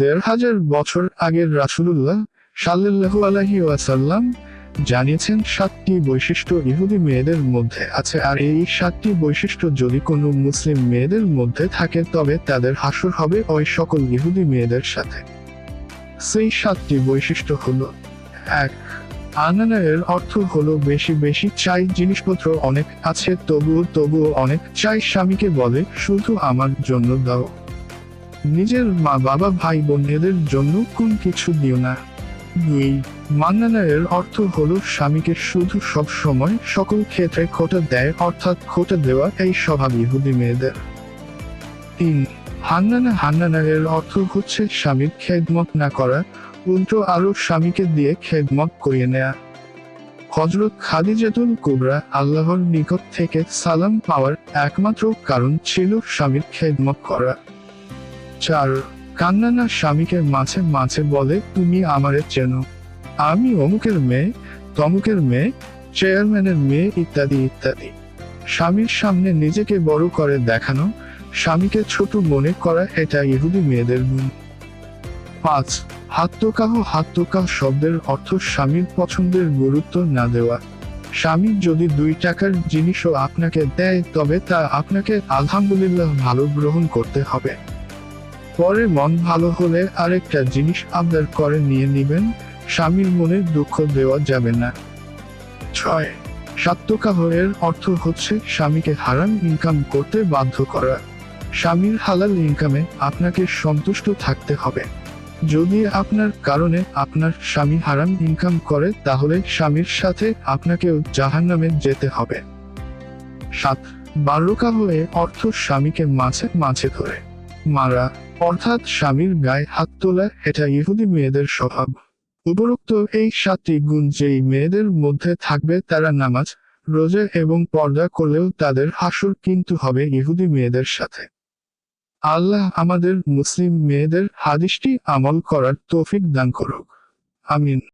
দেড় হাজার বছর আগের রাসূলুল্লাহ সাল্লাল্লাহু আলাইহি ওয়াসাল্লাম জানিয়েছেন, সাতটি বৈশিষ্ট্য ইহুদি মেয়েদের মধ্যে আছে। আর এই সাতটি বৈশিষ্ট্য যদি কোনো মুসলিম মেয়েদের মধ্যে থাকে, তবে তাদের হাসর হবে ওই সকল ইহুদি মেয়েদের সাথে। সেই সাতটি বৈশিষ্ট্য হলো, এক আনানা এর অর্থ হলো বেশি বেশি চাই জিনিসপত্র অনেক আছে, তবুও তবুও অনেক চাই স্বামীকে বলে, শুধু আমার জন্য দাও। নিজের মা বাবা ভাই বোন এদের জন্য কোন কিছু দিও না। দুই মান্নানা এর অর্থ হলো স্বামীকে শুধু সব সময় সকল ক্ষেত্রে খোটা দেয়, অর্থাৎ খোটা দেওয়া এই স্বভাব ইহুদি মেয়েদের। তিন, হান্নানা হান্নানা এর অর্থ হচ্ছে স্বামীর খেদমত না করা, উল্টো আরও স্বামীকে দিয়ে খেদমত করিয়ে নেয়া। হজরত খাদিজাতুল কুবরা আল্লাহর নিকট থেকে সালাম পাওয়ার একমাত্র কারণ ছিল স্বামীর খেদমত করা। চার কান্নানা স্বামীকে মাঝে মাঝে বলে, তুমি আমারে চেনো। আমি অমুকের মেয়ে, তমুকের মেয়ে, চেয়ারম্যানের মেয়ে, ইত্যাদি ইত্যাদি। স্বামীর সামনে নিজেকে বড় করে দেখানো, স্বামীকে ছোট মনে করা, এটা ইহুদি মেয়েদের গুণ। পাঁচ হাত্তকাহ হাত্তকাহ শব্দের অর্থ স্বামীর পছন্দের গুরুত্ব না দেওয়া। স্বামী যদি দুই টাকার জিনিসও আপনাকে দেয়, তবে তা আপনাকে আলহামদুলিল্লাহ ভালো গ্রহণ করতে হবে। পরে মন ভালো হলে আরেকটা জিনিস আবদার করে নিয়ে নিবেন, স্বামীর মনে দুঃখ দেওয়া যাবে না। ছয় সাত্তকাহ এর অর্থ হচ্ছে স্বামীকে হারাম ইনকাম করতে বাধ্য করা। স্বামীর হালাল ইনকামে আপনাকে সন্তুষ্ট থাকতে হবে। যদি আপনার কারণে আপনার স্বামী হারাম ইনকাম করে, তাহলে স্বামীর সাথে আপনাকেও জাহান্নামে যেতে হবে। সাত বাল্যকা হয়ে অর্থ স্বামীকে মাঝে মাঝে ধরে। মারা অর্থাৎ স্বামীর গায়ে হাত তোলা এটা ইহুদি মেয়েদের স্বভাব। উপরোক্ত এই সাতটি গুণ যেই মেয়েদের মধ্যে থাকবে তারা নামাজ, রোজা এবং পর্দা করলেও তাদের হাসুর কিন্তু হবে ইহুদি মেয়েদের সাথে। আল্লাহ আমাদের মুসলিম মেয়েদের হাদিসটি আমল করার তৌফিক দান করুক। আমিন।